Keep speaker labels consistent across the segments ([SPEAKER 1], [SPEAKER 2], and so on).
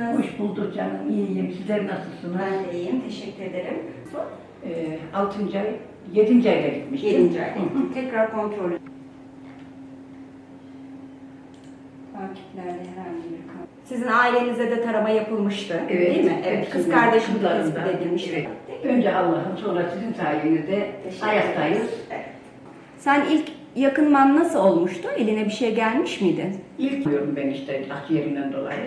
[SPEAKER 1] Hoş bulduk canım, iyiyim. Sizler nasılsınız?
[SPEAKER 2] Ben de iyiyim, teşekkür ederim.
[SPEAKER 1] Ee, 6. ay, 7. ayda gitmiştim.
[SPEAKER 2] 7. ay. Tekrar kontrol. Takiplerde herhangi bir kan. Sizin ailenize de tarama yapılmıştı,
[SPEAKER 1] Evet,
[SPEAKER 2] değil mi? Evet, kız
[SPEAKER 1] hepsinin
[SPEAKER 2] kardeşim de tespit edilmişti.
[SPEAKER 1] evet. Önce Allah'ın, sonra sizin sayenizde
[SPEAKER 2] Teşekkür
[SPEAKER 1] ayaktayız.
[SPEAKER 2] ederiz. Evet. Sen ilk yakınman nasıl olmuştu? Eline bir şey gelmiş miydi?
[SPEAKER 1] İlk diyorum ben işte akciğerimden dolayı.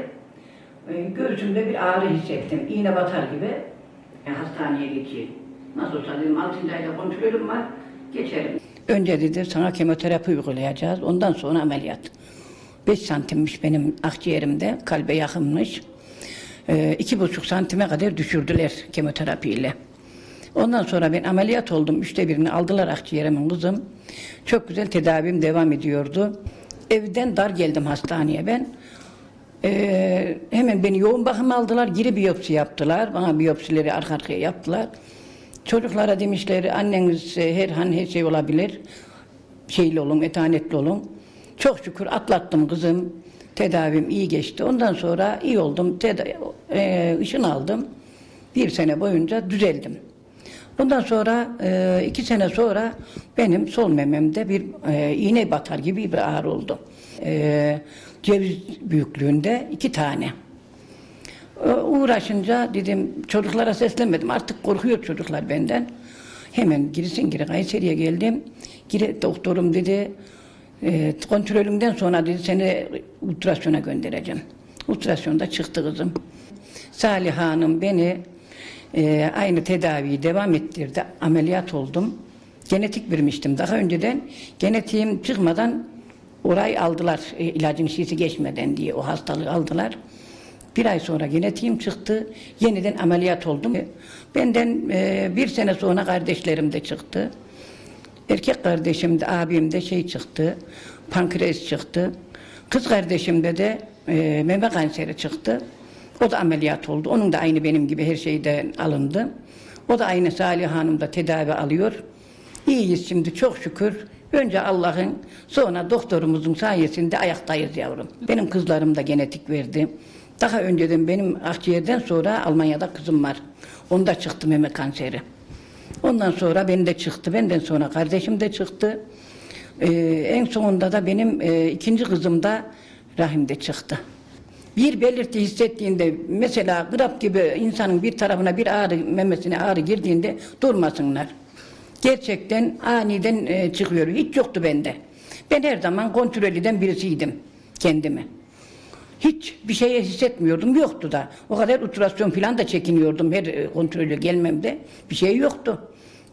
[SPEAKER 1] Ee, göğsümde bir ağrı hissettim. İğne batar gibi. E, hastaneye geçeyim. Nasıl olsa dedim 6. ayda kontrolüm var. Geçerim. Önce dedi sana kemoterapi uygulayacağız. Ondan sonra ameliyat. 5 santimmiş benim akciğerimde. Kalbe yakınmış. Ee, iki buçuk santime kadar düşürdüler kemoterapiyle. Ondan sonra ben ameliyat oldum. Üçte birini aldılar akciğerimin kızım. Çok güzel tedavim devam ediyordu. Evden dar geldim hastaneye ben. Ee, hemen beni yoğun bakıma aldılar. Geri biyopsi yaptılar. Bana biyopsileri arka arkaya yaptılar. Çocuklara demişler anneniz e, her an her şey olabilir. Şeyli olun, etanetli olun. Çok şükür atlattım kızım. Tedavim iyi geçti. Ondan sonra iyi oldum. Teda e, ışın aldım. Bir sene boyunca düzeldim. Ondan sonra e, iki sene sonra benim sol mememde bir e, iğne batar gibi bir ağrı oldu. E, ceviz büyüklüğünde iki tane. E, uğraşınca dedim çocuklara seslenmedim. Artık korkuyor çocuklar benden. Hemen girisin geri Kayseri'ye geldim. Gire doktorum dedi e, kontrolünden sonra dedi seni ultrasyona göndereceğim. Ultrasyonda çıktı kızım. Salih Hanım beni e, aynı tedaviyi devam ettirdi. Ameliyat oldum. Genetik vermiştim. Daha önceden genetiğim çıkmadan orayı aldılar. E, ilacın şişesi geçmeden diye o hastalığı aldılar. Bir ay sonra genetiğim çıktı. Yeniden ameliyat oldum. Benden e, bir sene sonra kardeşlerim de çıktı. Erkek kardeşim de abim de şey çıktı. Pankreas çıktı. Kız kardeşimde de e, meme kanseri çıktı. O da ameliyat oldu. Onun da aynı benim gibi her şeyden alındı. O da aynı Salih Hanım da tedavi alıyor. İyiyiz şimdi çok şükür. Önce Allah'ın sonra doktorumuzun sayesinde ayaktayız yavrum. Benim kızlarım da genetik verdi. Daha önceden benim akciğerden sonra Almanya'da kızım var. Onda çıktı meme kanseri. Ondan sonra benim de çıktı. Benden sonra kardeşim de çıktı. Ee, en sonunda da benim e, ikinci kızım da rahimde çıktı. Bir belirti hissettiğinde mesela grap gibi insanın bir tarafına bir ağrı memesine ağrı girdiğinde durmasınlar. Gerçekten aniden e, çıkıyor. Hiç yoktu bende. Ben her zaman kontrol eden birisiydim kendimi. Hiç bir şeye hissetmiyordum. Yoktu da. O kadar ultrasyon falan da çekiniyordum her e, kontrolü gelmemde. Bir şey yoktu.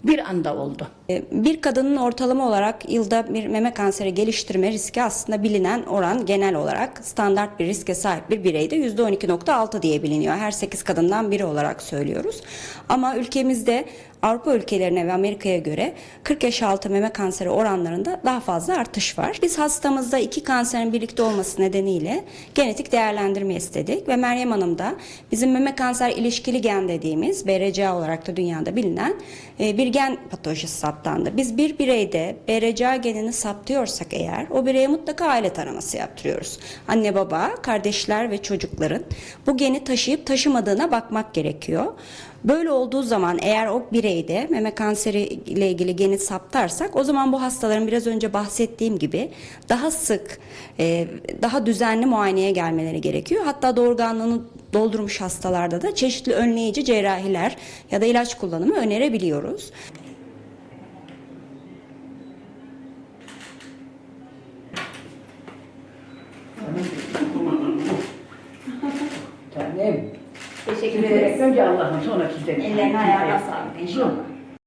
[SPEAKER 1] Bir anda oldu.
[SPEAKER 3] E, Bir kadının ortalama olarak yılda bir meme kanseri geliştirme riski aslında bilinen oran genel olarak standart bir riske sahip bir bireyde %12.6 diye biliniyor. Her 8 kadından biri olarak söylüyoruz. Ama ülkemizde Avrupa ülkelerine ve Amerika'ya göre 40 yaş altı meme kanseri oranlarında daha fazla artış var. Biz hastamızda iki kanserin birlikte olması nedeniyle genetik değerlendirme istedik ve Meryem Hanım da bizim meme kanser ilişkili gen dediğimiz BRCA olarak da dünyada bilinen e, bir gen patolojisi saptandı. Biz bir bireyde BRCA genini saptıyorsak eğer o bireye mutlaka aile taraması yaptırıyoruz. Anne baba, kardeşler ve çocukların bu geni taşıyıp taşımadığına bakmak gerekiyor. Böyle olduğu zaman eğer o bireyde meme kanseri ile ilgili geni saptarsak o zaman bu hastaların biraz önce bahsettiğim gibi daha sık, e, daha düzenli muayeneye gelmeleri gerekiyor. Hatta doğurganlığını doldurmuş hastalarda da çeşitli önleyici cerrahiler ya da ilaç kullanımı önerebiliyoruz.
[SPEAKER 1] Tanem.
[SPEAKER 2] Teşekkür ederiz.
[SPEAKER 1] Önce Allah'ın sonra sizden.
[SPEAKER 2] Ellerine ayağına sağlık inşallah.